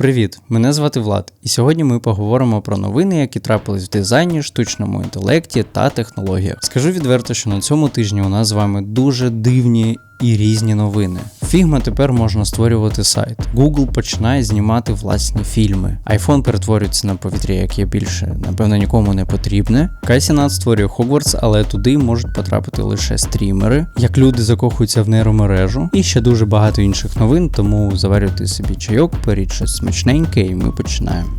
Привіт! Мене звати Влад, і сьогодні ми поговоримо про новини, які трапились в дизайні, штучному інтелекті та технологіях. Скажу відверто, що на цьому тижні у нас з вами дуже дивні і різні новини. Figma тепер можна створювати сайт. Google починає знімати власні фільми. iPhone перетворюється на повітря, яке більше, напевно, нікому не потрібне. Кайсінат створює Hogwarts, але туди можуть потрапити лише стрімери, як люди закохуються в нейромережу, і ще дуже багато інших новин, тому заварюйте собі чайок, беріть щось смачненьке, і ми починаємо.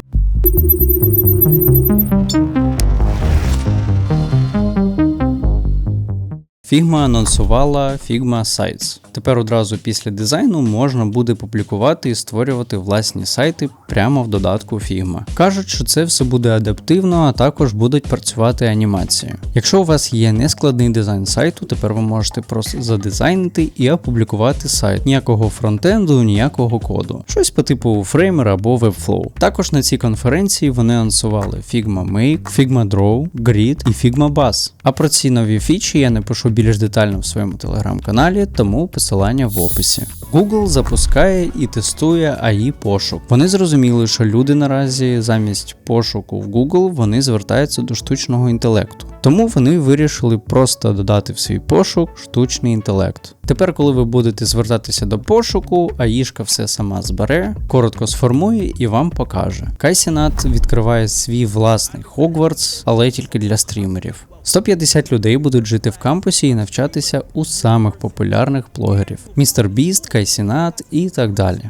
Figma анонсувала Figma Sites. Тепер одразу після дизайну можна буде публікувати і створювати власні сайти прямо в додатку Figma. Кажуть, що це все буде адаптивно, а також будуть працювати анімації. Якщо у вас є нескладний дизайн сайту, тепер ви можете просто задизайнити і опублікувати сайт. Ніякого фронтенду, ніякого коду. Щось по типу Framer або Webflow. Також на цій конференції вони анонсували Figma Make, Figma Draw, Grid і Figma Buzz. А про ці нові фічі я напишу більш детально в своєму телеграм-каналі, тому посилання в описі. Google запускає і тестує AI пошук. Вони зрозуміли, що люди наразі замість пошуку в Google вони звертаються до штучного інтелекту. Тому вони вирішили просто додати в свій пошук штучний інтелект. Тепер, коли ви будете звертатися до пошуку, АІшка все сама збере, коротко сформує і вам покаже. Кайсінат відкриває свій власний Hogwarts, але тільки для стрімерів. 150 людей будуть жити в кампусі і навчатися у самих популярних блогерів: Містер Біст, Кайсінат і так далі.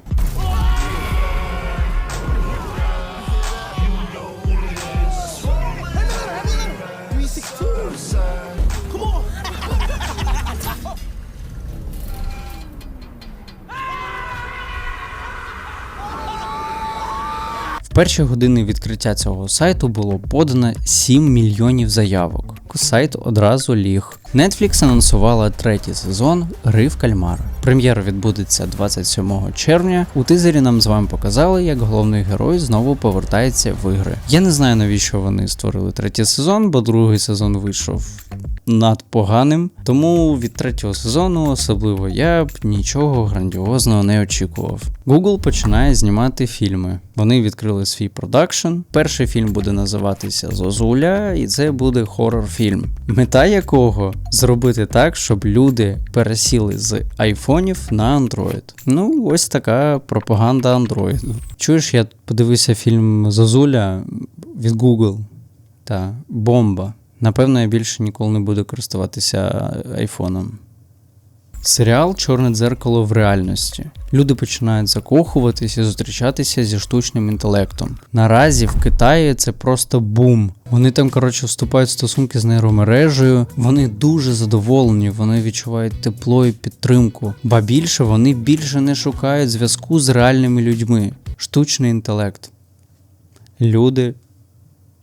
В перші години відкриття цього сайту було подано 7 мільйонів заявок. Сайт одразу ліг. Netflix анонсувала третій сезон Гри в кальмара. Прем'єра відбудеться 27 червня. У тизері нам з вами показали, як головний герой знову повертається в ігри. Я не знаю навіщо вони створили третій сезон, бо другий сезон вийшов над поганим. Тому від третього сезону, особливо я б нічого грандіозного не очікував. Google починає знімати фільми. Вони відкрили свій продакшн. Перший фільм буде називатися Зозуля, і це буде хорор-фільм. Мета якого зробити так, щоб люди пересіли з айфонів на Android. Ну, ось така пропаганда Android. Чуєш, я подивився фільм Зозуля від Google та бомба. Напевно, я більше ніколи не буду користуватися айфоном. Серіал Чорне дзеркало в реальності. Люди починають закохуватися і зустрічатися зі штучним інтелектом. Наразі в Китаї це просто бум. Вони там, коротше, вступають в стосунки з нейромережею. Вони дуже задоволені, вони відчувають тепло і підтримку. Ба більше вони більше не шукають зв'язку з реальними людьми. Штучний інтелект. Люди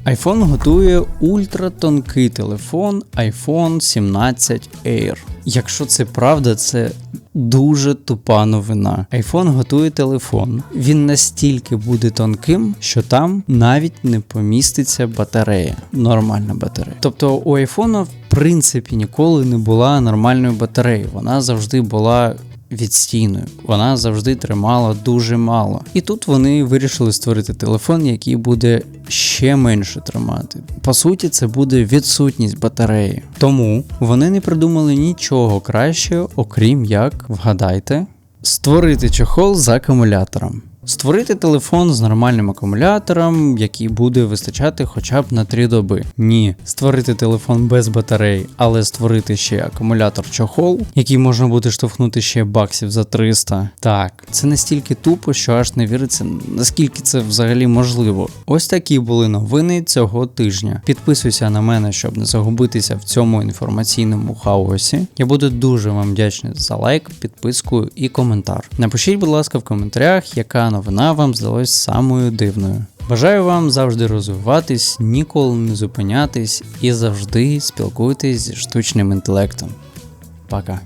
iPhone готує ультратонкий телефон iPhone 17 Air. Якщо це правда, це дуже тупа новина. iPhone готує телефон. Він настільки буде тонким, що там навіть не поміститься батарея. Нормальна батарея. Тобто у iPhone в принципі ніколи не була нормальної батареї. Вона завжди була відстійною. Вона завжди тримала дуже мало. І тут вони вирішили створити телефон, який буде ще менше тримати. По суті, це буде відсутність батареї. Тому вони не придумали нічого кращого, окрім як, вгадайте, створити чохол з акумулятором. Створити телефон з нормальним акумулятором, який буде вистачати хоча б на 3 доби. Ні, створити телефон без батарей, але створити ще акумулятор чохол, який можна буде штовхнути ще баксів за 300. Так, це настільки тупо, що аж не віриться, наскільки це взагалі можливо. Ось такі були новини цього тижня. Підписуйся на мене, щоб не загубитися в цьому інформаційному хаосі. Я буду дуже вам вдячний за лайк, підписку і коментар. Напишіть, будь ласка, в коментарях, яка новина вам здалась самою дивною. Бажаю вам завжди розвиватись, ніколи не зупинятись і завжди спілкуйтесь зі штучним інтелектом. Пока.